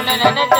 ஒண்ணு நினைச்ச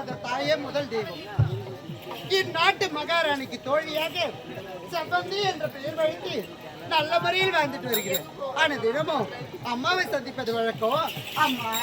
கருவில் தாயே முதல் தெய்வம். இந்நாட்டு மகாராணிக்கு தோழியாக செவ்வந்தி என்ற பெயர் வழங்கி நல்ல முறையில் வாழ்ந்துட்டு வருகிறேன். ஆனா தினமும் அம்மாவை சந்திப்பது வழக்கம். அம்மா!